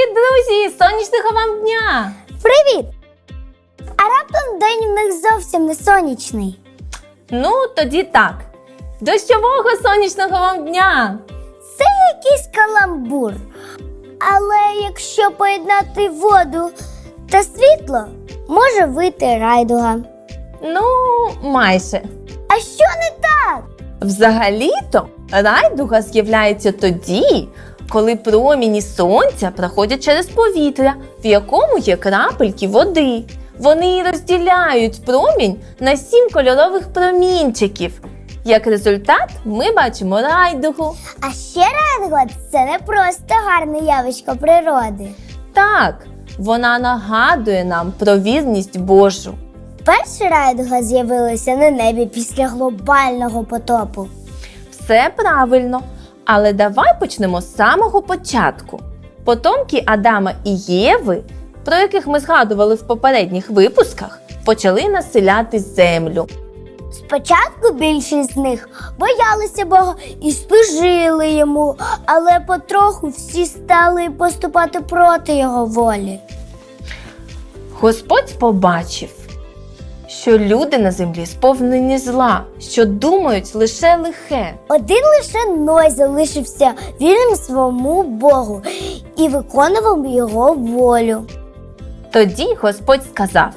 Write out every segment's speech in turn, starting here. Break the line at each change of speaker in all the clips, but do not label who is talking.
Привіт, друзі! Сонячного вам дня!
Привіт! А раптом день в них зовсім не сонячний.
Ну, тоді так. Дощового сонячного вам дня!
Це якийсь каламбур. Але якщо поєднати воду та світло, може вийти райдуга.
Ну, майже.
А що не так?
Взагалі-то райдуга з'являється тоді, коли проміні сонця проходять через повітря, в якому є крапельки води. Вони і розділяють промінь на сім кольорових промінчиків. Як результат, ми бачимо райдугу.
А ще райдуга це не просто гарне явисько природи.
Так, вона нагадує нам про вірність Божу.
Перша райдуга з'явилася на небі після глобального потопу.
Все правильно. Але давай почнемо з самого початку. Потомки Адама і Єви, про яких ми згадували в попередніх випусках, почали населяти землю.
Спочатку більшість з них боялися Бога і служили йому, але потроху всі стали поступати проти його волі.
Господь побачив, що люди на землі сповнені зла, що думають лише лихе.
Один лише Ной залишився вірним своєму Богу і виконував його волю.
Тоді Господь сказав: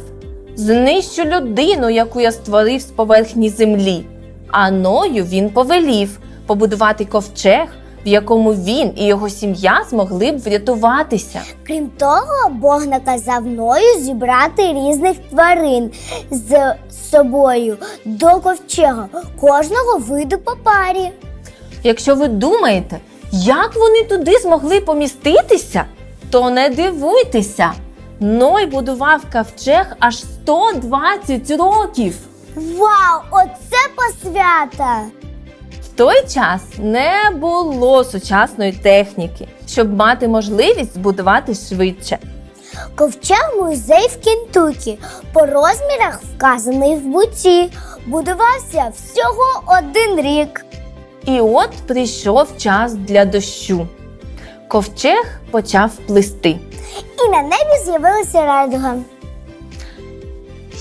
Знищу людину, яку я створив з поверхні землі. А Ною він повелів побудувати ковчег, в якому він і його сім'я змогли б врятуватися.
Крім того, Бог наказав Ною зібрати різних тварин з собою до ковчега, кожного виду по парі.
Якщо ви думаєте, як вони туди змогли поміститися, то не дивуйтеся. Ной будував ковчег аж 120 років.
Вау, оце посвята!
Той час не було сучасної техніки, щоб мати можливість збудувати швидше.
Ковчег музей в Кентукі по розмірах вказаний в буці. Будувався всього один рік.
І от прийшов час для дощу. Ковчег почав плисти.
І на небі з'явилася райдуга.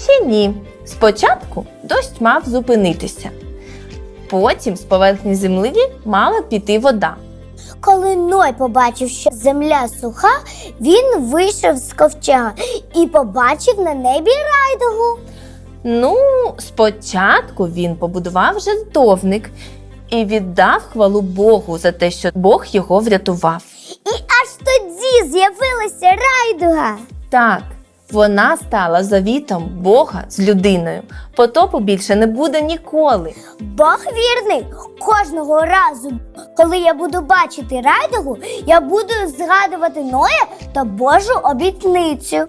Ще ні. Спочатку дощ мав зупинитися. Потім з поверхні землі мала піти вода.
Коли Ной побачив, що земля суха, він вийшов з ковчега і побачив на небі райдугу.
Ну, спочатку він побудував жертовник і віддав хвалу Богу за те, що Бог його врятував.
І аж тоді з'явилася райдуга.
Так, вона стала завітом Бога з людиною. Потопу більше не буде ніколи.
Бог вірний кожного разу, коли я буду бачити райдугу, я буду згадувати Ноя та Божу обітницю.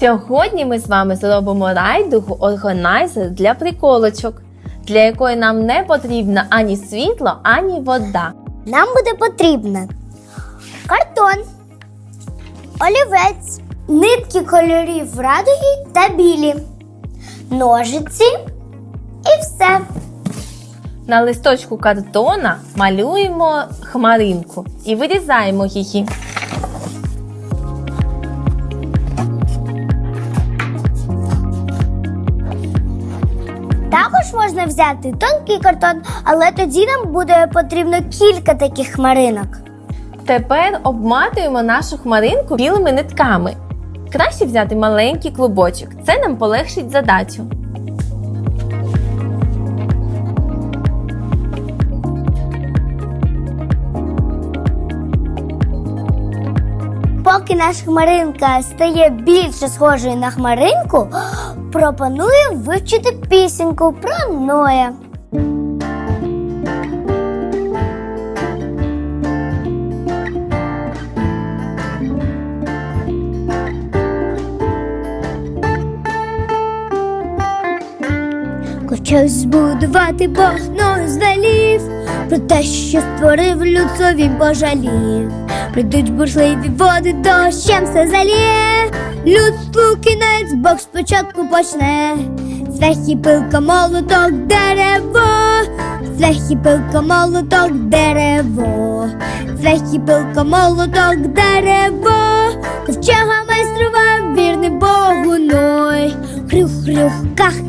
Сьогодні ми з вами зробимо райдугу органайзер для приколочок, для якої нам не потрібно ані світло, ані вода.
Нам буде потрібно картон, олівець, нитки кольорів радуги та білі, ножиці і все.
На листочку картона малюємо хмаринку і вирізаємо її.
Також можна взяти тонкий картон, але тоді нам буде потрібно кілька таких хмаринок.
Тепер обматуємо нашу хмаринку білими нитками. Краще взяти маленький клубочок. Це нам полегшить задачу.
Поки наша хмаринка стає більше схожою на хмаринку, пропоную вивчити пісеньку про Ноя. Ковчег збудувати Бог Ною звелів, про те, що створив людство він пожалів. Прийдуть бурхливі води, дощем все залє. Людству кінець Бог спочатку почне. Цвях пилка, молоток, дерево, цвях пилка, молоток, дерево, Цвехі пилка, молоток, дерево, ковчега майстрував вірний Богу Ной. Хрюх-хрюх, ках-ках,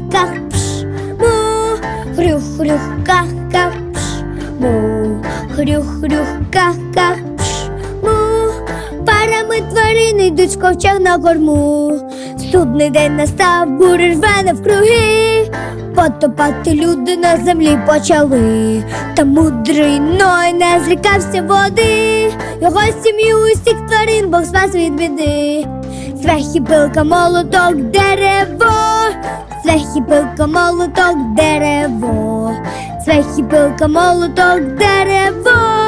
хрюх-хрюх, ках-ках, му. Парами тварини йдуть з ковчег на корму. Судний день настав, бури рве навкруги. Потопати люди на землі почали. Та мудрий Ной не злякався води. Його сім'ю усіх тварин Бог спас від біди. Цвехі пилка, молоток, дерево. Цвехі пилка, молоток, дерево. Цвехі пилка, молоток, дерево.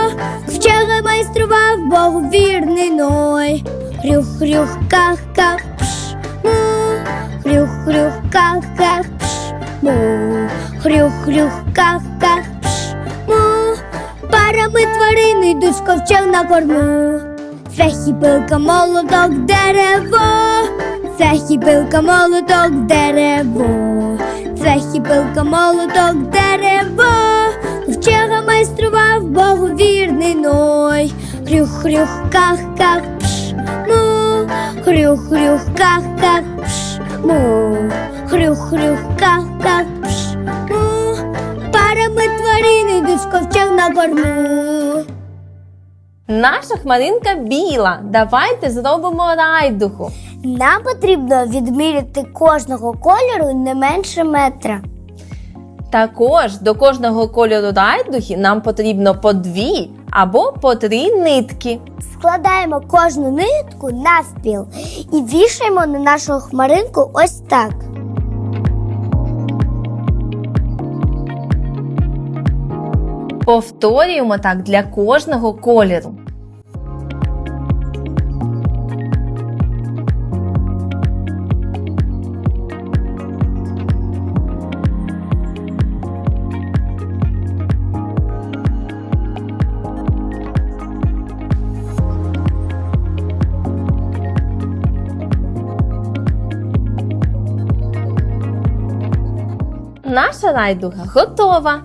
Вчора майстрував Богу вірний Ной. Хрюх-хрюх, ках-ках, пш, му. Хрюх-хрюх, ках-ках, пш, му. Хрюх-хрюх, ках-ках, пш, му. Парами тварини йдуть з ковчег на корму. Цвехі пилка, молоток, дерево. Цвехі пилка, молоток, дерево. Цвехі пилка, молоток, дерево. Вчора майстрував Богу вірний Ной. Хрюх-хрюх, ках-ках, пш, му. Хрюх-хрюх, ках-ках, пш, му. Хрюх-хрюх, ках-ках, пш, му. Парами тварини йдуть ковчег на корму.
Наша хмаринка біла. Давайте зробимо райдуху.
Нам потрібно відміряти кожного кольору не менше метра.
Також до кожного кольору райдухи нам потрібно по дві або по три нитки.
Складаємо кожну нитку навпіл і вішаємо на нашу хмаринку ось так.
Повторюємо так для кожного кольору. Наша райдуга готова.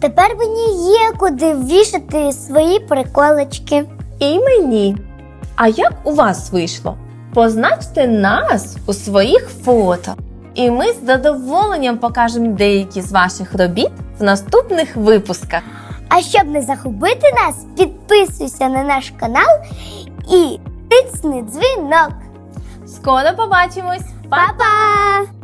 Тепер мені є куди вішати свої приколочки.
І мені. А як у вас вийшло? Позначте нас у своїх фото. І ми з задоволенням покажемо деякі з ваших робіт в наступних випусках.
А щоб не загубити нас, підписуйся на наш канал і тисни дзвінок.
Скоро побачимось! Па!
Па-па!